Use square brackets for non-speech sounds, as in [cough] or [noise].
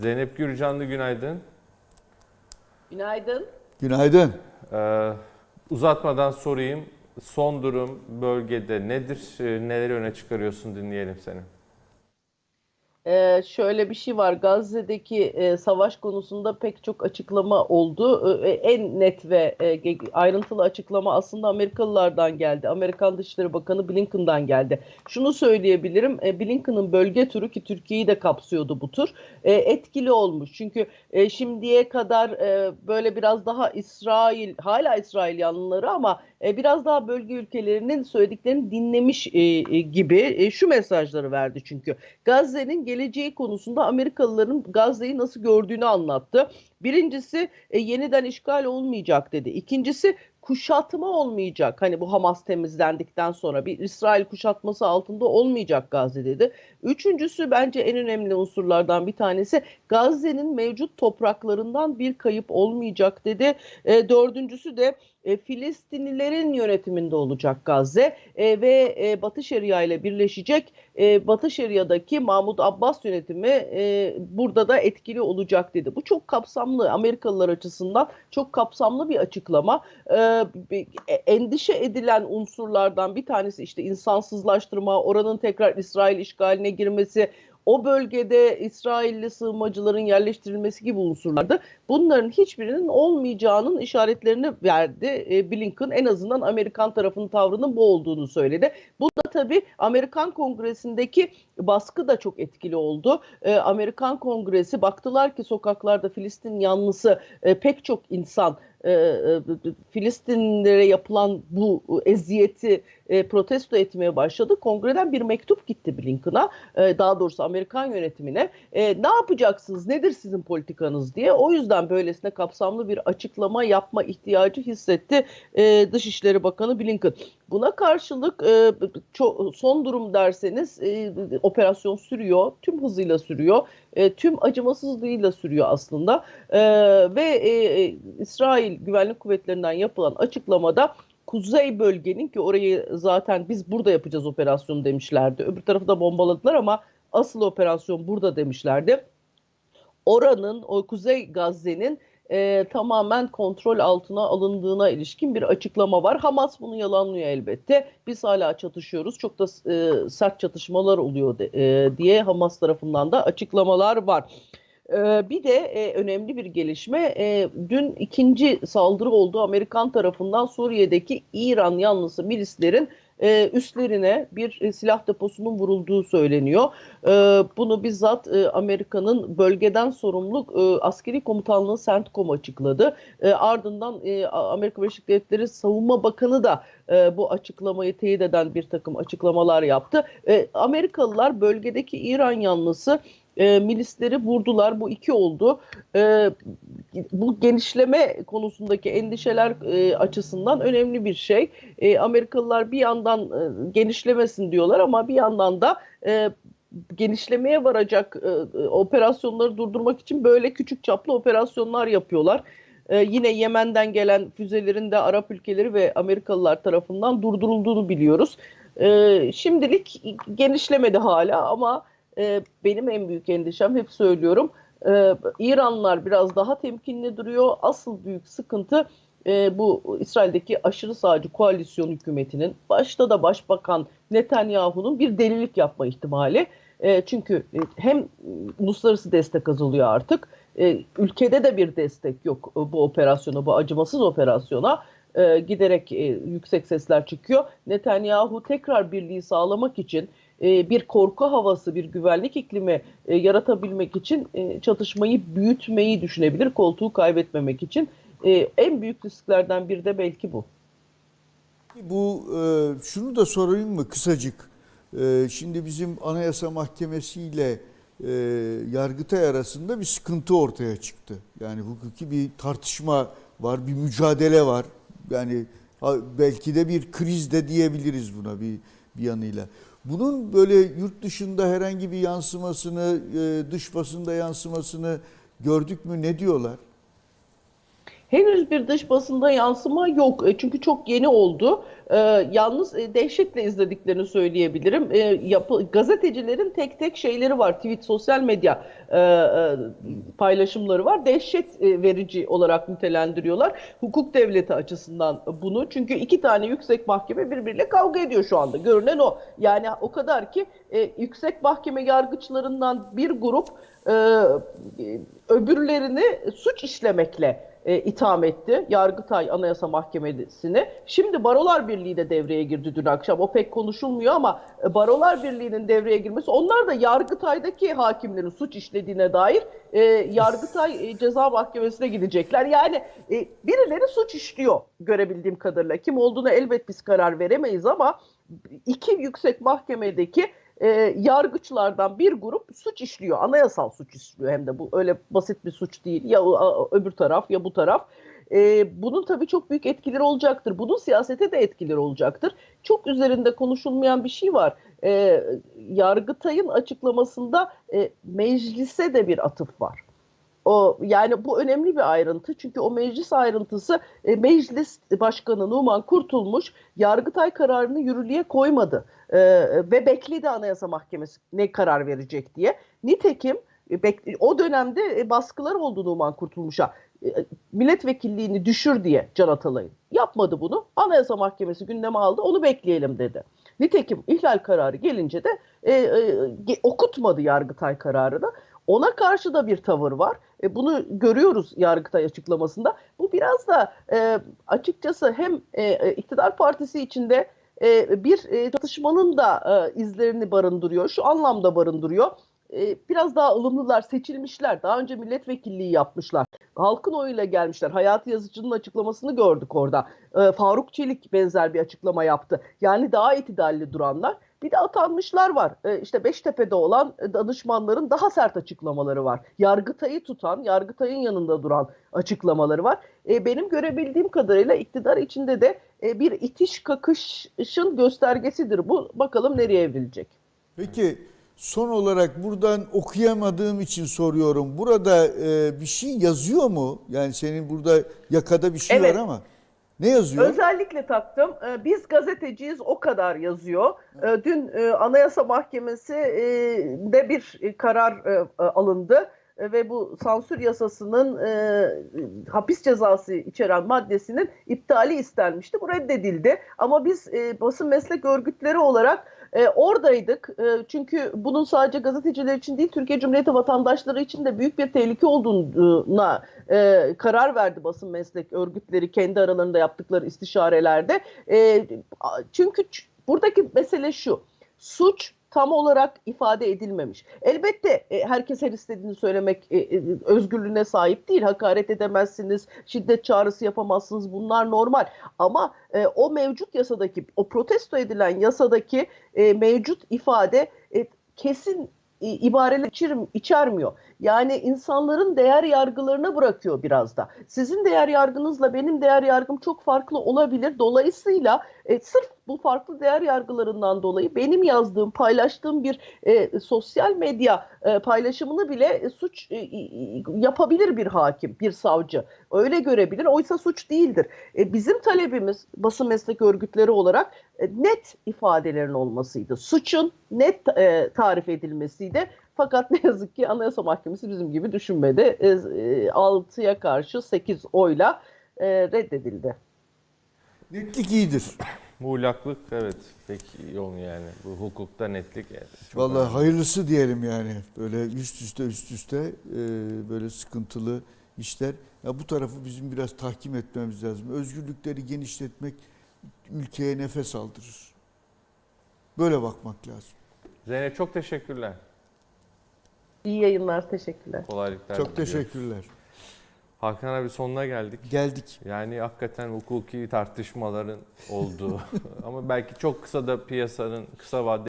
Zeynep Gürcanlı günaydın. Günaydın. Günaydın. Ee, uzatmadan sorayım. Son durum bölgede nedir? Ee, neleri öne çıkarıyorsun dinleyelim seni. Ee, şöyle bir şey var. Gazze'deki e, savaş konusunda pek çok açıklama oldu. Ee, en net ve e, ayrıntılı açıklama aslında Amerikalılardan geldi. Amerikan Dışişleri Bakanı Blinken'dan geldi. Şunu söyleyebilirim. E, Blinken'ın bölge turu ki Türkiye'yi de kapsıyordu bu tur. e, etkili olmuş. Çünkü e, şimdiye kadar e, böyle biraz daha İsrail, hala İsrail yanlıları ama e, biraz daha bölge ülkelerinin söylediklerini dinlemiş e, e, gibi şu mesajları verdi çünkü. Gazze'nin geleceği konusunda Amerikalıların Gazze'yi nasıl gördüğünü anlattı. Birincisi yeniden işgal olmayacak dedi. İkincisi kuşatma olmayacak. Hani bu Hamas temizlendikten sonra bir İsrail kuşatması altında olmayacak Gazze dedi. Üçüncüsü bence en önemli unsurlardan bir tanesi Gazze'nin mevcut topraklarından bir kayıp olmayacak dedi. E, dördüncüsü de e, Filistinlilerin yönetiminde olacak Gazze e, ve e, Batı Şeria ile birleşecek. E, Batı Şeria'daki Mahmut Abbas yönetimi e, burada da etkili olacak dedi. Bu çok kapsamlı Amerikalılar açısından çok kapsamlı bir açıklama. E, e, endişe edilen unsurlardan bir tanesi işte insansızlaştırma, oranın tekrar İsrail işgaline girmesi, o bölgede İsrailli sığınmacıların yerleştirilmesi gibi unsurlardı. Bunların hiçbirinin olmayacağının işaretlerini verdi. E, Blinken en azından Amerikan tarafının tavrının bu olduğunu söyledi. Bu da tabii Amerikan Kongresi'ndeki baskı da çok etkili oldu. E, Amerikan Kongresi baktılar ki sokaklarda Filistin yanlısı e, pek çok insan e, e, Filistinlilere yapılan bu eziyeti e, protesto etmeye başladı. Kongreden bir mektup gitti Blinken'a, e, daha doğrusu Amerikan yönetimine. E, ne yapacaksınız, nedir sizin politikanız diye. O yüzden böylesine kapsamlı bir açıklama yapma ihtiyacı hissetti e, Dışişleri Bakanı Blinken. Buna karşılık e, son durum derseniz e, operasyon sürüyor, tüm hızıyla sürüyor, e, tüm acımasızlığıyla sürüyor aslında. E, ve e, e, İsrail Güvenlik Kuvvetlerinden yapılan açıklamada kuzey bölgenin ki orayı zaten biz burada yapacağız operasyonu demişlerdi. Öbür tarafı da bombaladılar ama asıl operasyon burada demişlerdi. Oranın o Kuzey Gazze'nin e, tamamen kontrol altına alındığına ilişkin bir açıklama var. Hamas bunu yalanlıyor elbette. Biz hala çatışıyoruz. Çok da e, sert çatışmalar oluyor de- e, diye Hamas tarafından da açıklamalar var. Ee, Bir de e, önemli bir gelişme, e, dün ikinci saldırı oldu Amerikan tarafından Suriye'deki İran yanlısı milislerin e, üstlerine bir e, silah deposunun vurulduğu söyleniyor. E, Bunu bizzat e, Amerika'nın bölgeden sorumlu e, askeri komutanlığı CENTCOM açıkladı. E, Ardından e, Amerika Birleşik Devletleri Savunma Bakanı da e, bu açıklamayı teyit eden bir takım açıklamalar yaptı. E, Amerikalılar bölgedeki İran yanlısı e, milisleri vurdular. Bu iki oldu. E, bu genişleme konusundaki endişeler e, açısından önemli bir şey. E, Amerikalılar bir yandan e, genişlemesin diyorlar ama bir yandan da e, genişlemeye varacak e, e, operasyonları durdurmak için böyle küçük çaplı operasyonlar yapıyorlar. E, yine Yemen'den gelen füzelerin de Arap ülkeleri ve Amerikalılar tarafından durdurulduğunu biliyoruz. E, şimdilik genişlemedi hala ama e, benim en büyük endişem hep söylüyorum. E, İranlılar biraz daha temkinli duruyor. Asıl büyük sıkıntı e, bu İsrail'deki aşırı sağcı koalisyon hükümetinin başta da Başbakan Netanyahu'nun bir delilik yapma ihtimali. E, çünkü e, hem uluslararası destek azalıyor artık. E, ülkede de bir destek yok e, bu operasyona, bu acımasız operasyona. E, giderek e, yüksek sesler çıkıyor. Netanyahu tekrar birliği sağlamak için e, bir korku havası, bir güvenlik iklimi e, yaratabilmek için e, çatışmayı büyütmeyi düşünebilir, koltuğu kaybetmemek için. En büyük risklerden biri de belki bu. Bu şunu da sorayım mı kısacık? Şimdi bizim Anayasa Mahkemesi ile Yargıtay arasında bir sıkıntı ortaya çıktı. Yani hukuki bir tartışma var, bir mücadele var. Yani belki de bir kriz de diyebiliriz buna bir bir yanıyla. Bunun böyle yurt dışında herhangi bir yansımasını, e, dış basında yansımasını gördük mü? Ne diyorlar? Henüz bir dış basında yansıma yok. E, Çünkü çok yeni oldu. E, yalnız e, dehşetle izlediklerini söyleyebilirim. E, yapı, gazetecilerin tek tek şeyleri var. Tweet, sosyal medya e, e, paylaşımları var. Dehşet verici olarak nitelendiriyorlar. Hukuk devleti açısından bunu. Çünkü iki tane yüksek mahkeme birbiriyle kavga ediyor şu anda. Görünen o. Yani o kadar ki e, yüksek mahkeme yargıçlarından bir grup e, öbürlerini suç işlemekle e, itham etti. Yargıtay Anayasa Mahkemesi'ni. Şimdi Barolar Birliği de devreye girdi dün akşam. O pek konuşulmuyor ama e, Barolar Birliği'nin devreye girmesi onlar da Yargıtay'daki hakimlerin suç işlediğine dair e, Yargıtay e, Ceza Mahkemesi'ne gidecekler. Yani e, birileri suç işliyor görebildiğim kadarıyla. Kim olduğuna elbet biz karar veremeyiz ama iki yüksek mahkemedeki e, yargıçlardan bir grup suç işliyor. Anayasal suç işliyor hem de bu öyle basit bir suç değil. Ya öbür taraf ya bu taraf. E, bunun tabii çok büyük etkileri olacaktır. Bunun siyasete de etkileri olacaktır. Çok üzerinde konuşulmayan bir şey var. E, Yargıtay'ın açıklamasında e, meclise de bir atıf var. O yani bu önemli bir ayrıntı çünkü o meclis ayrıntısı e, meclis başkanı Numan Kurtulmuş Yargıtay kararını yürürlüğe koymadı E, ve bekledi Anayasa Mahkemesi ne karar verecek diye. Nitekim e, o dönemde e, baskılar oldu Numan Kurtulmuş'a E, milletvekilliğini düşür diye Can Atalay'ın. Yapmadı bunu. Anayasa Mahkemesi gündeme aldı. Onu bekleyelim dedi. Nitekim ihlal kararı gelince de e, e, okutmadı Yargıtay kararını. Ona karşı da bir tavır var. E, bunu görüyoruz Yargıtay açıklamasında. Bu biraz da e, açıkçası hem e, e, iktidar partisi içinde e, bir e, çatışmanın da e, izlerini barındırıyor. Şu anlamda barındırıyor. E, biraz daha ılımlılar, seçilmişler. Daha önce milletvekilliği yapmışlar. Halkın oyuyla gelmişler. Hayati Yazıcı'nın açıklamasını gördük orada. E, Faruk Çelik benzer bir açıklama yaptı. Yani daha itidalli duranlar. Bir de atanmışlar var. E, işte Beştepe'de olan danışmanların daha sert açıklamaları var. Yargıtay'ı tutan, Yargıtay'ın yanında duran açıklamaları var. E, benim görebildiğim kadarıyla iktidar içinde de e, bir itiş kakışın göstergesidir bu. Bakalım nereye evrilecek. Peki son olarak buradan okuyamadığım için soruyorum. Burada e, bir şey yazıyor mu? Yani senin burada yakada bir şey Evet. var ama. Ne yazıyor? Özellikle taktım. Ee, Biz gazeteciyiz o kadar yazıyor. Ee, Dün e, Anayasa Mahkemesi e, de bir e, karar alındı ve bu sansür yasasının e, hapis cezası içeren maddesinin iptali istenmişti. Bu reddedildi. Ama biz basın meslek örgütleri olarak e, oradaydık. E, çünkü bunun sadece gazeteciler için değil, Türkiye Cumhuriyeti vatandaşları için de büyük bir tehlike olduğuna e, karar verdi basın meslek örgütleri kendi aralarında yaptıkları istişarelerde. E, çünkü buradaki mesele şu, suç tam olarak ifade edilmemiş. Elbette e, herkes her istediğini söylemek e, e, özgürlüğüne sahip değil. Hakaret edemezsiniz, şiddet çağrısı yapamazsınız. Bunlar normal. Ama e, o mevcut yasadaki, o protesto edilen yasadaki e, mevcut ifade e, kesin i- ibareler içermiyor. Yani insanların değer yargılarına bırakıyor biraz da. Sizin değer yargınızla benim değer yargım çok farklı olabilir. Dolayısıyla e, sırf bu farklı değer yargılarından dolayı benim yazdığım, paylaştığım bir e, sosyal medya e, paylaşımını bile e, suç e, yapabilir bir hakim, bir savcı. Öyle görebilir. Oysa suç değildir. E, bizim talebimiz basın meslek örgütleri olarak e, net ifadelerin olmasıydı. Suçun net e, tarif edilmesiydi. Fakat ne yazık ki Anayasa Mahkemesi bizim gibi düşünmedi. E, e, 6'ya karşı 8 oyla e, reddedildi. Netlik iyidir. Muğlaklık evet pek yoğun yani. Bu hukukta netlik yani. çok Vallahi önemli. hayırlısı diyelim yani. Böyle üst üste üst üste e, böyle sıkıntılı işler. Ya bu tarafı bizim biraz tahkim etmemiz lazım. Özgürlükleri genişletmek ülkeye nefes aldırır. Böyle bakmak lazım. Zeynep çok teşekkürler. İyi yayınlar, teşekkürler. Kolaylıklar Çok diliyoruz. teşekkürler. Hakan abi sonuna geldik. Geldik. Yani hakikaten hukuki tartışmaların olduğu [laughs] ama belki çok kısa da piyasanın kısa vadeli